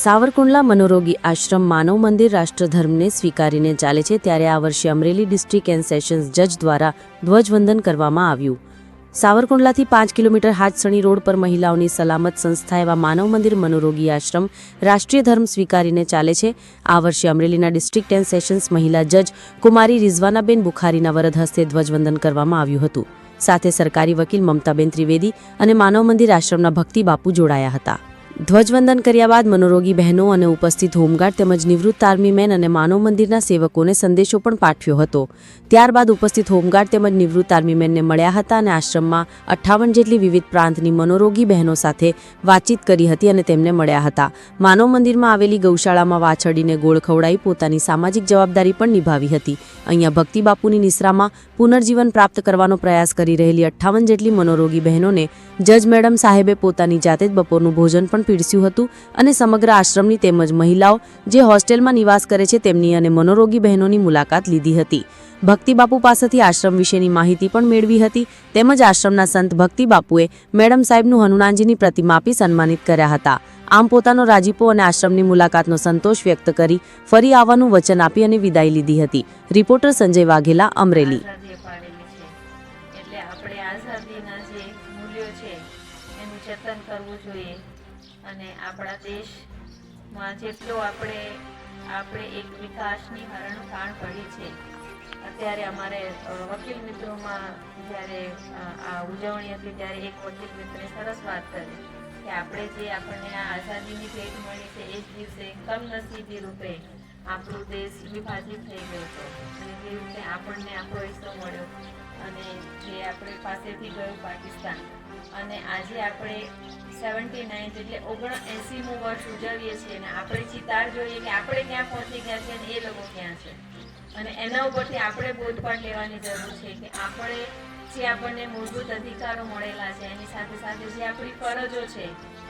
સાવરકુંડલા મનોરોગી આશ્રમ માનવ મંદિર રાષ્ટ્રધર્મને સ્વીકારીને ચાલે છે ત્યારે આ વર્ષે અમરેલી ડિસ્ટ્રિક્ટ એન્ડ સેશન્સ જજ દ્વારા ધ્વજવંદન કરવામાં આવ્યું. સાવરકુંડલાથી પાંચ કિલોમીટર હાથસણી રોડ પર મહિલાઓની સલામત સંસ્થા એવા માનવ મંદિર મનોરોગી આશ્રમ રાષ્ટ્રીય ધર્મ સ્વીકારીને ચાલે છે. આ વર્ષે અમરેલીના ડિસ્ટ્રિક્ટ એન્ડ સેશન્સ મહિલા જજ કુમારી રિઝવાનાબેન બુખારીના વરદ હસ્તે ધ્વજવંદન કરવામાં આવ્યું હતું. સાથે સરકારી વકીલ મમતાબેન ત્રિવેદી અને માનવ મંદિર આશ્રમના ભક્તિ બાપુ જોડાયા હતા. ધ્વજવંદન કર્યા બાદ મનોરોગી બહેનો અને ઉપસ્થિત હોમગાર્ડ તેમજ નિવૃત્ત આર્મી મેન અને માનવ મંદિરના સેવકોને સંદેશો પણ પાઠવ્યો હતો. ત્યારબાદ ઉપસ્થિત હોમગાર્ડ તેમજ નિવૃત્ત આર્મી મેનને મળ્યા હતા અને આશ્રમમાં અઠ્ઠાવન જેટલી વિવિધ પ્રાંતની મનોરોગી બહેનો સાથે વાતચીત કરી હતી અને તેમને મળ્યા હતા. માનવ મંદિરમાં આવેલી ગૌશાળામાં વાછડીને ગોળ ખવડાવી પોતાની સામાજિક જવાબદારી પણ નિભાવી હતી. અહીંયા ભક્તિ બાપુની નિશ્રામાં પુનર્જીવન પ્રાપ્ત કરવાનો પ્રયાસ કરી રહેલી અઠ્ઠાવન જેટલી મનોરોગી બહેનોને જજ મેડમ સાહેબે પોતાની જાતે જ બપોરનું ભોજન પણ પીરસ્યું હતું અને સમગ્ર આશ્રમની તેમજ મહિલાઓ જે હોસ્ટેલમાં નિવાસ કરે છે તેમની અને મનોરોગી બહેનોની મુલાકાત લીધી હતી. ભક્તિ બાપુ પાસેથી આશ્રમ વિશેની માહિતી પણ મેળવી હતી. તેમજ આશ્રમના સંત ભક્તિ બાપુએ મેડમ સાહેબનું હનુમાનજીની પ્રતિમા આપી સન્માનિત કર્યા હતા. આમ પોતાનો રાજીપો અને આશ્રમની મુલાકાતનો સંતોષ વ્યક્ત કરી ફરી આવવાનું વચન આપી અને વિદાય લીધી હતી. રિપોર્ટર સંજય વાઘેલા, અમરેલી. આઝાદીના જે મૂલ્યો છે, એનું જતન કરવું જોઈએ. અને આપણા દેશમાં જેટલો આપણે આપણે એક વિકાસની હરણફાણ પડી છે, અત્યારે અમારે વકીલ મિત્રોમાં જ્યારે આ ઉજવણી હતી ત્યારે એક વકીલ મિત્રે સરસ વાત કરી કે આપણે જે આપણને આ આઝાદીની ભેટ મળી છે, એ જ દિવસે કમનસીબી રૂપે આપણો દેશ વિભાજિત થઈ ગયો હતો. અને જે રીતે આપણને આપણો હિસ્સો મળ્યો. અને જે આપણે પાસેથી ગયું પાકિસ્તાન. અને આજે આપણે સેવન્ટી નાઇન એટલે ઓગણ એંસીમું વર્ષ ઉજવીએ છીએ અને આપણે ચિતાર જોઈએ કે આપણે ક્યાં પહોંચી ગયા છે અને એ લોકો ક્યાં છે. અને એના ઉપરથી આપણે બોધપાઠ લેવાની જરૂર છે કે આપણે જે આપણને મૂળભૂત અધિકારો મળેલા છે, એની સાથે સાથે જે આપણી ફરજો છે,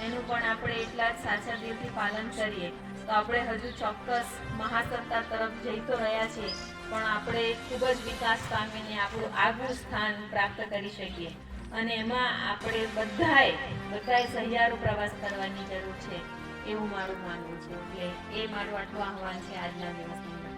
એનું પણ આપણે એટલા જ સાચા દિલથી પાલન કરીએ. તો આપણે હજુ ચોક્કસ મહાસત્તા તરફ જઈ તો રહ્યા છીએ, પણ આપણે ખૂબ જ વિકાસ પામીને આપણું આગવું સ્થાન પ્રાપ્ત કરી શકીએ. અને એમાં આપણે બધાએ બધાએ સહિયારો પ્રવાસ કરવાની જરૂર છે, એવું મારું માનવું છે. એટલે એ મારું આટલું આહવાન છે આજના દિવસની